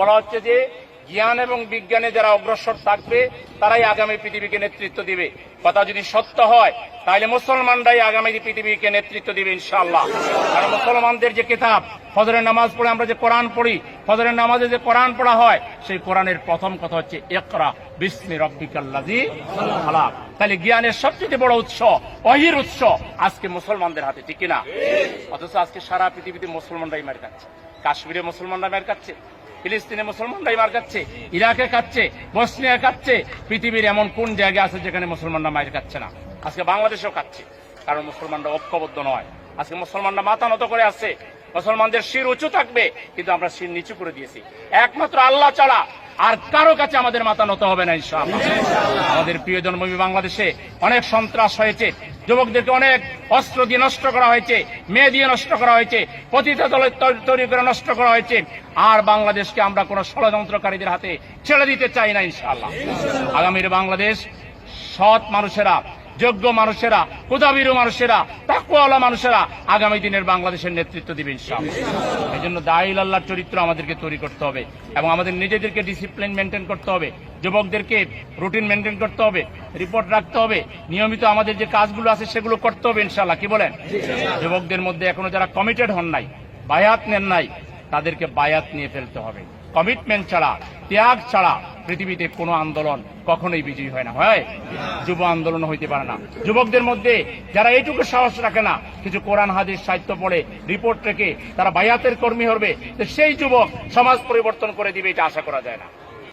বলা হচ্ছে যে জ্ঞান এবং বিজ্ঞানে যারা অগ্রসর থাকবে, তারাই আগামী পৃথিবীকে নেতৃত্ব দিবে। কথা যদি সত্য হয়, তাহলে মুসলমানরাই আগামী পৃথিবীকে নেতৃত্ব দিবে ইনশাআল্লাহ। আর মুসলমানদের যে কিতাব, ফজরের নামাজ পড়ে আমরা যে কোরআন পড়ি, ফজরের নামাজে যে কোরআন পড়া হয়, সেই কোরআনের প্রথম কথা হচ্ছে একরা বিস্মি রব্বিকাল্লাজি খালাক। তাহলে জ্ঞানের সবচেয়ে বড় উৎস, অহির উৎস আজকে মুসলমানদের হাতে, ঠিক না অথচ আজকে সারা পৃথিবীতে মুসলমানরাই মার খাচ্ছে। কাশ্মীরে মুসলমানরা মার ফিলিস্তিনে মুসলমানরাই মার খাচ্ছে, ইরাকে খাচ্ছে বসনিয়া খাচ্ছে, পৃথিবীর এমন কোন জায়গা আছে যেখানে মুসলমানরা মায়ের খাচ্ছে না? আজকে বাংলাদেশেও খাচ্ছে, কারণ মুসলমানরা ঐক্যবদ্ধ নয়। আজকে মুসলমানরা মাথা নত করে আছে, মুসলমানদের শির উঁচু থাকবে, কিন্তু আমরা শির নিচু করে দিয়েছি। একমাত্র আল্লাহ ছাড়া আর কারও কাছে আমাদের মাথা নত হবে না ইনশাআল্লাহ। আমাদের প্রিয় জন্মভূমি বাংলাদেশে অনেক সন্ত্রাস হয়েছে যুবকদেরকে অনেক অস্ত্র দিয়ে নষ্ট করা হয়েছে মেয়ে দিয়ে নষ্ট করা হয়েছে পতিত দলে তৈরি করে নষ্ট করা হয়েছে। আর বাংলাদেশকে আমরা কোন ষড়যন্ত্রকারীদের হাতে ছেড়ে দিতে চাই না ইনশাআল্লাহ। আগামীর বাংলাদেশ সৎ মানুষেরা যোগ্য মানুষেরা কুদাবিরু মানুষেরা তাকুয়ালা মানুষেরা আগামী দিনের বাংলাদেশের নেতৃত্ব দিবে ইনশাআল্লাহ। এই জন্য দাইল আল্লাহর চরিত্র আমাদেরকে তৈরি করতে হবে এবং আমাদের নিজেদেরকে ডিসিপ্লিন মেনটেন করতে হবে, যুবকদেরকে রুটিন মেনটেন করতে হবে রিপোর্ট রাখতে হবে, নিয়মিত আমাদের যে কাজগুলো আছে সেগুলো করতে হবে ইনশাল্লাহ কি বলেন? যুবকদের মধ্যে এখনও যারা কমিটেড হন নাই, বায়াত নেন নাই, তাদেরকে বায়াত নিয়ে ফেলতে হবে। কমিটমেন্ট ছাড়া, ত্যাগ ছাড়া পৃথিবীতে কোনো আন্দোলন কখনোই বিজয়ী হয় না। হয়? যুব আন্দোলন হইতে পারে না। যুবকদের মধ্যে যারা এইটুকু সাহস রাখে না, কিছু কোরআন, হাদিস, সাহিত্য পড়ে, রিপোর্ট রেখে তারা বায়াতের কর্মী হবে সেই যুবক সমাজ পরিবর্তন করে দিবে, এটা আশা করা যায় না।